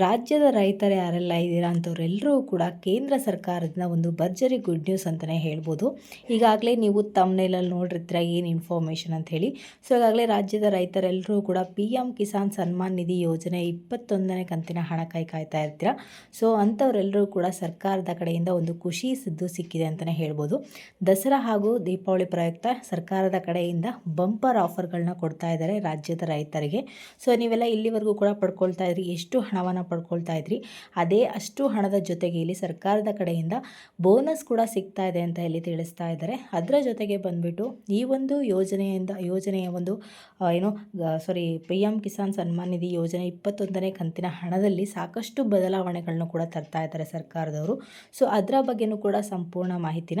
ರಾಜ್ಯದ ರೈತರು ಯಾರೆಲ್ಲ ಇದ್ದೀರಾ ಅಂಥವ್ರೆಲ್ಲರೂ ಕೂಡ ಕೇಂದ್ರ ಸರ್ಕಾರದಿಂದ ಒಂದು ಭರ್ಜರಿ ಗುಡ್ ನ್ಯೂಸ್ ಅಂತಲೇ ಹೇಳ್ಬೋದು. ಈಗಾಗಲೇ ನೀವು ತಮ್ಮನೇಲಲ್ಲಿ ನೋಡಿರ್ತೀರ ಏನು ಇನ್ಫಾರ್ಮೇಷನ್ ಅಂತ ಹೇಳಿ. ಸೊ ಈಗಾಗಲೇ ರಾಜ್ಯದ ರೈತರೆಲ್ಲರೂ ಕೂಡ ಪಿ ಎಂ ಕಿಸಾನ್ ಸನ್ಮಾನ್ ನಿಧಿ ಯೋಜನೆ ಇಪ್ಪತ್ತೊಂದನೇ ಕಂತಿನ ಹಣ ಕೈ ಕಾಯ್ತಾ ಇರ್ತೀರ. ಸೊ ಅಂಥವರೆಲ್ಲರೂ ಕೂಡ ಸರ್ಕಾರದ ಕಡೆಯಿಂದ ಒಂದು ಖುಷಿ ಸಿದ್ದು ಸಿಕ್ಕಿದೆ ಅಂತಲೇ ಹೇಳ್ಬೋದು. ದಸರಾ ಹಾಗೂ ದೀಪಾವಳಿ ಪ್ರಯುಕ್ತ ಸರ್ಕಾರದ ಕಡೆಯಿಂದ ಬಂಪರ್ ಆಫರ್ಗಳನ್ನ ಕೊಡ್ತಾ ಇದ್ದಾರೆ ರಾಜ್ಯದ ರೈತರಿಗೆ. ಸೊ ನೀವೆಲ್ಲ ಇಲ್ಲಿವರೆಗೂ ಕೂಡ ಪಡ್ಕೊಳ್ತಾ ಇದ್ರಿ. ಎಷ್ಟು ಹಣವನ್ನು ಪಡ್ಕೊಳ್ತಾ ಇದ್ರಿ. ಅದೇ ಅಷ್ಟು ಹಣದ ಜೊತೆಗೆ ಇಲ್ಲಿ ಸರ್ಕಾರದ ಕಡೆಯಿಂದ ಬೋನಸ್ ಕೂಡ ಸಿಗ್ತಾ ಇದೆ ಅಂತ ಇಲ್ಲಿ ತಿಳಿಸ್ತಾ ಇದ್ದಾರೆ. ಅದರ ಜೊತೆಗೆ ಬಂದ್ಬಿಟ್ಟು ಈ ಒಂದು ಯೋಜನೆಯಿಂದ, ಯೋಜನೆಯ ಒಂದು ಏನು sorry P M Kisan Samman Nidhi ಯೋಜನೆ ಇಪ್ಪತ್ತೊಂದನೇ ಕಂತಿನ ಹಣದಲ್ಲಿ ಸಾಕಷ್ಟು ಬದಲಾವಣೆಗಳನ್ನು ಕೂಡ ತರ್ತಾ ಇದ್ದಾರೆ ಸರ್ಕಾರದವರು. ಸೊ ಅದರ ಬಗ್ಗೆನೂ ಕೂಡ ಸಂಪೂರ್ಣ ಮಾಹಿತಿನ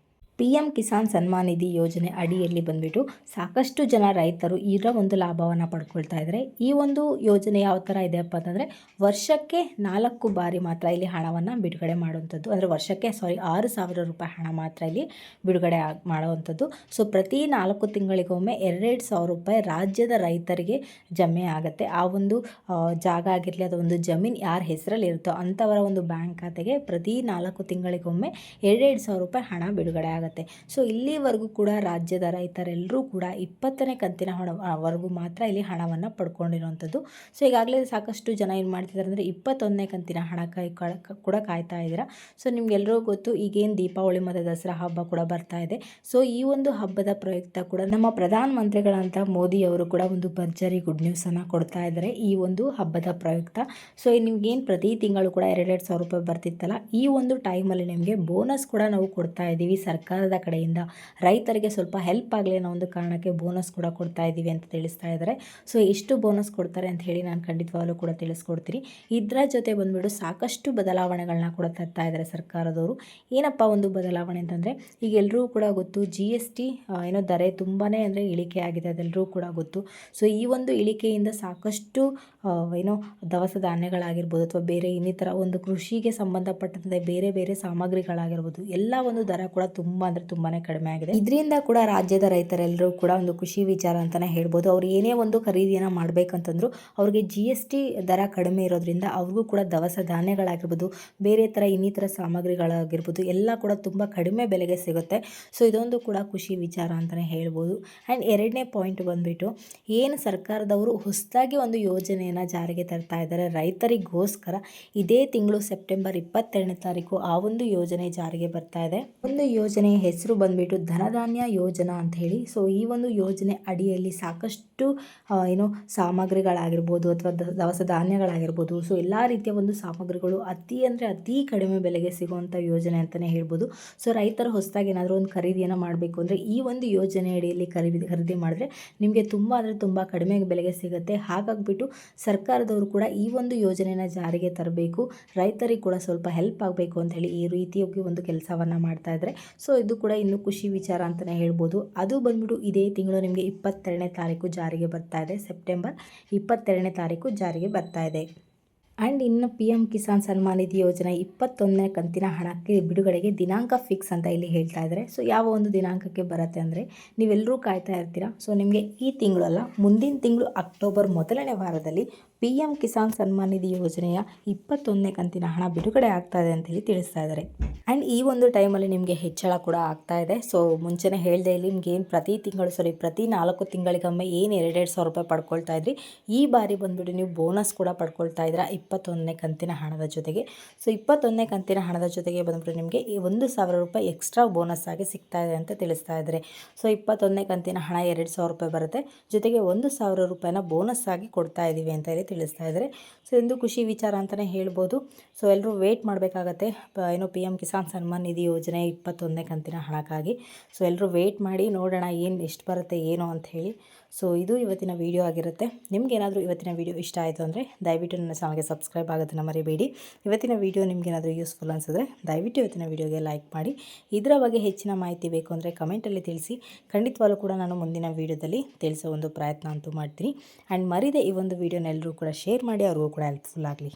ಪಿ ಎಂ ಕಿಸಾನ್ ಸನ್ಮಾನ್ ನಿಧಿ ಯೋಜನೆ ಅಡಿಯಲ್ಲಿ ಬಂದ್ಬಿಟ್ಟು ಸಾಕಷ್ಟು ಜನ ರೈತರು ಇದರ ಒಂದು ಲಾಭವನ್ನು ಪಡ್ಕೊಳ್ತಾ ಇದ್ದಾರೆ ಈ ಒಂದು ಯೋಜನೆ ಯಾವ ಥರ ಇದೆಯಪ್ಪ ಅಂತಂದರೆ ವರ್ಷಕ್ಕೆ ನಾಲ್ಕು ಬಾರಿ ಮಾತ್ರ ಇಲ್ಲಿ ಹಣವನ್ನು ಬಿಡುಗಡೆ ಮಾಡುವಂಥದ್ದು. ಅಂದರೆ ವರ್ಷಕ್ಕೆ ಸಾರಿ ಆರು ಸಾವಿರ ರೂಪಾಯಿ ಹಣ ಮಾತ್ರ ಇಲ್ಲಿ ಬಿಡುಗಡೆ ಮಾಡುವಂಥದ್ದು. ಸೊ ಪ್ರತಿ ನಾಲ್ಕು ತಿಂಗಳಿಗೊಮ್ಮೆ ಎರಡೆರಡು ಸಾವಿರ ರೂಪಾಯಿ ರಾಜ್ಯದ ರೈತರಿಗೆ ಜಮೆ ಆಗುತ್ತೆ. ಆ ಒಂದು ಜಾಗ ಆಗಿರಲಿ ಅಥವಾ ಒಂದು ಜಮೀನು ಯಾರ ಹೆಸರಲ್ಲಿ ಇರುತ್ತೋ ಅಂಥವರ ಒಂದು ಬ್ಯಾಂಕ್ ಖಾತೆಗೆ ಪ್ರತಿ ನಾಲ್ಕು ತಿಂಗಳಿಗೊಮ್ಮೆ ಎರಡೆರಡು ಸಾವಿರ ರೂಪಾಯಿ ಹಣ ಬಿಡುಗಡೆ ಆಗುತ್ತೆ. ಸೊ ಇಲ್ಲಿವರೆಗೂ ಕೂಡ ರಾಜ್ಯದ ರೈತರೆಲ್ಲರೂ ಕೂಡ ಇಪ್ಪತ್ತನೇ ಕಂತಿನ ಹಣವರೆಗೂ ಮಾತ್ರ ಇಲ್ಲಿ ಹಣವನ್ನು ಪಡ್ಕೊಂಡಿರುವಂಥದ್ದು. ಸೊ ಈಗಾಗಲೇ ಸಾಕಷ್ಟು ಜನ ಏನು ಮಾಡ್ತಿದ್ದಾರೆ ಅಂದರೆ ಇಪ್ಪತ್ತೊಂದನೇ ಕಂತಿನ ಹಣ ಕೈ, ಕೂಡ ಕಾಯ್ತಾ ಇದ್ದೀರಾ. ಸೊ ನಿಮ್ಗೆಲ್ಲರೂ ಗೊತ್ತು ಈಗೇನು ದೀಪಾವಳಿ ಮತ್ತು ದಸರಾ ಹಬ್ಬ ಕೂಡ ಬರ್ತಾ ಇದೆ. ಸೊ ಈ ಒಂದು ಹಬ್ಬದ ಪ್ರಯುಕ್ತ ಕೂಡ ನಮ್ಮ ಪ್ರಧಾನ ಮಂತ್ರಿಗಳಂತ ಮೋದಿ ಅವರು ಕೂಡ ಒಂದು ಭರ್ಜರಿ ಗುಡ್ ನ್ಯೂಸನ್ನು ಕೊಡ್ತಾ ಇದ್ದಾರೆ ಈ ಒಂದು ಹಬ್ಬದ ಪ್ರಯುಕ್ತ. ಸೊ ನಿಮ್ಗೇನು ಪ್ರತಿ ತಿಂಗಳು ಕೂಡ ಎರಡೆರಡು ಸಾವಿರ ರೂಪಾಯಿ ಬರ್ತಿತ್ತಲ್ಲ, ಈ ಒಂದು ಟೈಮಲ್ಲಿ ನಿಮಗೆ ಬೋನಸ್ ಕೂಡ ನಾವು ಕೊಡ್ತಾ ಇದ್ದೀವಿ ಸರ್ಕಾರದ ಕಡೆಯಿಂದ ರೈತರಿಗೆ ಸ್ವಲ್ಪ ಹೆಲ್ಪ್ ಆಗಲಿ ಅನ್ನೋ ಒಂದು ಕಾರಣಕ್ಕೆ ಬೋನಸ್ ಕೂಡ ಕೊಡ್ತಾ ಇದ್ದೀವಿ ಅಂತ ತಿಳಿಸ್ತಾ ಇದ್ದಾರೆ. ಸೊ ಎಷ್ಟು ಬೋನಸ್ ಕೊಡ್ತಾರೆ ಅಂತ ಹೇಳಿ ನಾನು ಖಂಡಿತವಾಗಲೂ ಕೂಡ ತಿಳಿಸ್ಕೊಡ್ತೀನಿ. ಇದರ ಜೊತೆ ಬಂದುಬಿಟ್ಟು ಸಾಕಷ್ಟು ಬದಲಾವಣೆಗಳನ್ನ ಕೂಡ ತರ್ತಾ ಇದ್ದಾರೆ ಸರ್ಕಾರದವರು. ಏನಪ್ಪ ಒಂದು ಬದಲಾವಣೆ ಅಂತಂದರೆ, ಈಗ ಎಲ್ಲರೂ ಕೂಡ ಗೊತ್ತು ಜಿ ಎಸ್ ಟಿ ಏನೋ ದರ ತುಂಬಾ ಅಂದರೆ ಇಳಿಕೆ ಆಗಿದೆ ಅದೆಲ್ಲರೂ ಕೂಡ ಗೊತ್ತು. ಸೊ ಈ ಒಂದು ಇಳಿಕೆಯಿಂದ ಸಾಕಷ್ಟು ಏನೋ ದವಸ ಧಾನ್ಯಗಳಾಗಿರ್ಬೋದು ಅಥವಾ ಬೇರೆ ಇನ್ನಿತರ ಒಂದು ಕೃಷಿಗೆ ಸಂಬಂಧಪಟ್ಟಂತೆ ಬೇರೆ ಬೇರೆ ಸಾಮಗ್ರಿಗಳಾಗಿರ್ಬೋದು, ಎಲ್ಲ ಒಂದು ದರ ಕೂಡ ತುಂಬ ಅಂದರೆ ತುಂಬಾ ಕಡಿಮೆ ಆಗಿದೆ. ಇದರಿಂದ ಕೂಡ ರಾಜ್ಯದ ರೈತರೆಲ್ಲರೂ ಕೂಡ ಒಂದು ಖುಷಿ ವಿಚಾರ ಅಂತಲೇ ಹೇಳ್ಬೋದು. ಅವ್ರು ಏನೇ ಒಂದು ಖರೀದಿಯನ್ನು ಮಾಡಬೇಕಂತಂದ್ರು ಅವ್ರಿಗೆ ಜಿ ಎಸ್ ಟಿ ದರ ಕಡಿಮೆ ಇರೋದ್ರಿಂದ ಅವ್ರಿಗೂ ಕೂಡ ದವಸ ಧಾನ್ಯಗಳಾಗಿರ್ಬೋದು, ಬೇರೆ ಥರ ಇನ್ನಿತರ ಸಾಮಗ್ರಿಗಳಾಗಿರ್ಬೋದು, ಎಲ್ಲ ಕೂಡ ತುಂಬ ಕಡಿಮೆ ಬೆಲೆಗೆ ಸಿಗುತ್ತೆ. ಸೊ ಇದೊಂದು ಕೂಡ ಖುಷಿ ವಿಚಾರ ಅಂತಲೇ ಹೇಳ್ಬೋದು. ಆ್ಯಂಡ್ ಎರಡನೇ ಪಾಯಿಂಟ್ ಬಂದುಬಿಟ್ಟು, ಏನು ಸರ್ಕಾರದವರು ಹೊಸದಾಗಿ ಒಂದು ಯೋಜನೆಯನ್ನು ಜಾರಿಗೆ ತರ್ತಾ ಇದ್ದಾರೆ. ರೈತರಿಗೋಸ್ಕರ ಇದೇ ತಿಂಗಳು ಸೆಪ್ಟೆಂಬರ್ ಇಪ್ಪತ್ತೆರಡನೇ ತಾರೀಕು ಆ ಒಂದು ಯೋಜನೆ ಜಾರಿಗೆ ಬರ್ತಾ ಇದೆ. ಒಂದು ಯೋಜನೆಯ ಹೆಸರು ಬಂದ್ಬಿಟ್ಟು ಧನಧಾನ್ಯ ಯೋಜನಾ ಅಂತ ಹೇಳಿ. ಸೊ ಈ ಒಂದು ಯೋಜನೆ ಅಡಿಯಲ್ಲಿ ಸಾಕಷ್ಟು ಏನು ಸಾಮಗ್ರಿಗಳಾಗಿರ್ಬೋದು ಅಥವಾ ದವಸ ಧಾನ್ಯಗಳಾಗಿರ್ಬೋದು. ಸೊ ಎಲ್ಲ ರೀತಿಯ ಒಂದು ಸಾಮಗ್ರಿಗಳು ಅತಿ ಅಂದರೆ ಅತಿ ಕಡಿಮೆ ಬೆಲೆಗೆ ಸಿಗುವಂಥ ಯೋಜನೆ ಅಂತಲೇ ಹೇಳ್ಬೋದು. ಸೊ ರೈತರು ಹೊಸದಾಗಿ ಏನಾದರೂ ಒಂದು ಖರೀದಿಯನ್ನು ಮಾಡಬೇಕು ಅಂದರೆ ಈ ಒಂದು ಯೋಜನೆ ಅಡಿಯಲ್ಲಿ ಖರೀದಿ ಖರೀದಿ ಮಾಡಿದ್ರೆ ನಿಮಗೆ ತುಂಬ ಅಂದರೆ ತುಂಬ ಕಡಿಮೆ ಬೆಲೆಗೆ ಸಿಗುತ್ತೆ. ಹಾಗಾಗಿಬಿಟ್ಟು ಸರ್ಕಾರದವರು ಕೂಡ ಈ ಒಂದು ಯೋಜನೆನ ಜಾರಿಗೆ ತರಬೇಕು. ರೈತರಿಗೆ ಕೂಡ ಸ್ವಲ್ಪ ಹೆಲ್ಪ್ ಆಗಬೇಕು ಅಂತ ಹೇಳಿ ಈ ರೀತಿಯಾಗಿ ಒಂದು ಕೆಲಸವನ್ನು ಮಾಡ್ತಾ ಇದ್ದಾರೆ. ಸೊ ಇದು ಕೂಡ ಇನ್ನೂ ಖುಷಿ ವಿಚಾರ ಅಂತಲೇ ಹೇಳ್ಬೋದು. ಅದು ಬಂದ್ಬಿಟ್ಟು ಇದೇ ತಿಂಗಳು ನಿಮಗೆ ಇಪ್ಪತ್ತೆರಡನೇ ತಾರೀಕು ಜಾರಿಗೆ ಬರ್ತಾ ಇದೆ. ಸೆಪ್ಟೆಂಬರ್ ಇಪ್ಪತ್ತೆರಡನೇ ತಾರೀಕು ಜಾರಿಗೆ ಬರ್ತಾ ಇದೆ. ಆ್ಯಂಡ್ ಇನ್ನು ಪಿ ಎಂ ಕಿಸಾನ್ ಸನ್ಮಾನ್ ನಿಧಿ ಯೋಜನೆ ಇಪ್ಪತ್ತೊಂದನೇ ಕಂತಿನ ಹಣಕ್ಕೆ ಬಿಡುಗಡೆಗೆ ದಿನಾಂಕ ಫಿಕ್ಸ್ ಅಂತ ಇಲ್ಲಿ ಹೇಳ್ತಾ ಇದ್ದಾರೆ. ಸೊ ಯಾವ ಒಂದು ದಿನಾಂಕಕ್ಕೆ ಬರುತ್ತೆ ಅಂದರೆ ನೀವೆಲ್ಲರೂ ಕಾಯ್ತಾ ಇರ್ತೀರಾ? ಸೊ ನಿಮಗೆ ಈ ತಿಂಗಳಲ್ಲ, ಮುಂದಿನ ತಿಂಗಳು ಅಕ್ಟೋಬರ್ ಮೊದಲನೇ ವಾರದಲ್ಲಿ ಪಿ ಎಂ ಕಿಸಾನ್ ಸನ್ಮಾನ್ ನಿಧಿ ಯೋಜನೆಯ ಇಪ್ಪತ್ತೊಂದನೇ ಕಂತಿನ ಹಣ ಬಿಡುಗಡೆ ಆಗ್ತಾ ಇದೆ ಅಂತ ಹೇಳಿ ತಿಳಿಸ್ತಾ ಇದ್ದಾರೆ. ಆ್ಯಂಡ್ ಈ ಒಂದು ಟೈಮಲ್ಲಿ ನಿಮಗೆ ಹೆಚ್ಚಳ ಕೂಡ ಆಗ್ತಾ ಇದೆ. ಸೊ, ಮುಂಚೆನೇ ಹೇಳಿದೆ ಇಲ್ಲಿ ನಿಮ್ಗೆ ಏನು ಪ್ರತಿ ತಿಂಗಳು ಸಾರಿ ಪ್ರತಿ ನಾಲ್ಕು ತಿಂಗಳಿಗೊಮ್ಮೆ ಏನು ಎರಡೆರಡು ಸಾವಿರ ರೂಪಾಯಿ ಪಡ್ಕೊಳ್ತಾ ಇದ್ರಿ, ಈ ಬಾರಿ ಬಂದ್ಬಿಟ್ಟು ನೀವು ಬೋನಸ್ ಕೂಡ ಪಡ್ಕೊಳ್ತಾ ಇದ್ದೀರಾ ಇಪ್ಪತ್ತೊಂದನೇ ಕಂತಿನ ಹಣದ ಜೊತೆಗೆ. ಸೊ, ಇಪ್ಪತ್ತೊಂದನೇ ಕಂತಿನ ಹಣದ ಜೊತೆಗೆ ಬಂದ್ಬಿಟ್ಟು ನಿಮಗೆ ಒಂದು ಸಾವಿರ ರೂಪಾಯಿ ಎಕ್ಸ್ಟ್ರಾ ಬೋನಸ್ ಆಗಿ ಸಿಗ್ತಾ ಇದೆ ಅಂತ ತಿಳಿಸ್ತಾ ಇದ್ದಾರೆ. ಸೊ, ಇಪ್ಪತ್ತೊಂದನೇ ಕಂತಿನ ಹಣ ಎರಡು ಸಾವಿರ ರೂಪಾಯಿ ಬರುತ್ತೆ. ಜೊತೆಗೆ ಒಂದು ಸಾವಿರ ರೂಪಾಯಿನ ಬೋನಸ್ ಆಗಿ ಕೊಡ್ತಾ ಇದ್ದೀವಿ ಅಂತ ಹೇಳಿ ತಿಳಿಸ್ತಾ ಇದ್ದಾರೆ. ಸೊ ಇದೊಂದು ಖುಷಿ ವಿಚಾರ ಅಂತಲೇ ಹೇಳ್ಬೋದು. ಸೊ ಎಲ್ಲರೂ ವೇಟ್ ಮಾಡಬೇಕಾಗತ್ತೆ. ಏನು ಪಿ ಎಂ ಕಿಸಾನ್ ಸನ್ಮಾನ್ ನಿಧಿ ಯೋಜನೆ ಇಪ್ಪತ್ತೊಂದನೇ ಕಂತಿನ ಹಣಕ್ಕಾಗಿ. ಸೊ ಎಲ್ಲರೂ ವೇಟ್ ಮಾಡಿ ನೋಡೋಣ ಏನು ಎಷ್ಟು ಬರುತ್ತೆ, ಏನು ಅಂತ ಹೇಳಿ. ಸೊ ಇದು ಇವತ್ತಿನ ವಿಡಿಯೋ ಆಗಿರುತ್ತೆ. ನಿಮ್ಗೆ ಏನಾದರೂ ಇವತ್ತಿನ ವಿಡಿಯೋ ಇಷ್ಟ ಆಯಿತು ಅಂದರೆ ದಯವಿಟ್ಟು ನನ್ನ ಚಾನಲ್ಗೆ ಸಬ್ಸ್ಕ್ರೈಬ್ ಆಗೋದನ್ನು ಮರಿಬೇಡಿ. ಇವತ್ತಿನ ವೀಡಿಯೋ ನಿಮ್ಗೆ ಏನಾದರೂ ಯೂಸ್ಫುಲ್ ಅನಿಸಿದ್ರೆ ದಯವಿಟ್ಟು ಇವತ್ತಿನ ವಿಡಿಯೋಗೆ ಲೈಕ್ ಮಾಡಿ. ಇದರ ಬಗ್ಗೆ ಹೆಚ್ಚಿನ ಮಾಹಿತಿ ಬೇಕು ಅಂದರೆ ಕಮೆಂಟಲ್ಲಿ ತಿಳಿಸಿ. ಖಂಡಿತವಾಗ್ಲೂ ಕೂಡ ನಾನು ಮುಂದಿನ ವೀಡಿಯೋದಲ್ಲಿ ತಿಳಿಸೋ ಒಂದು ಪ್ರಯತ್ನ ಅಂತೂ ಮಾಡ್ತೀನಿ. ಆ್ಯಂಡ್ ಮರಿದೆ ಈ ಒಂದು ವೀಡಿಯೋನ ಎಲ್ಲರೂ ಕೂಡ ಶೇರ್ ಮಾಡಿ, ಅವ್ರಿಗೂ ಕೂಡ ಹೆಲ್ಪ್ಫುಲ್ ಆಗಲಿ.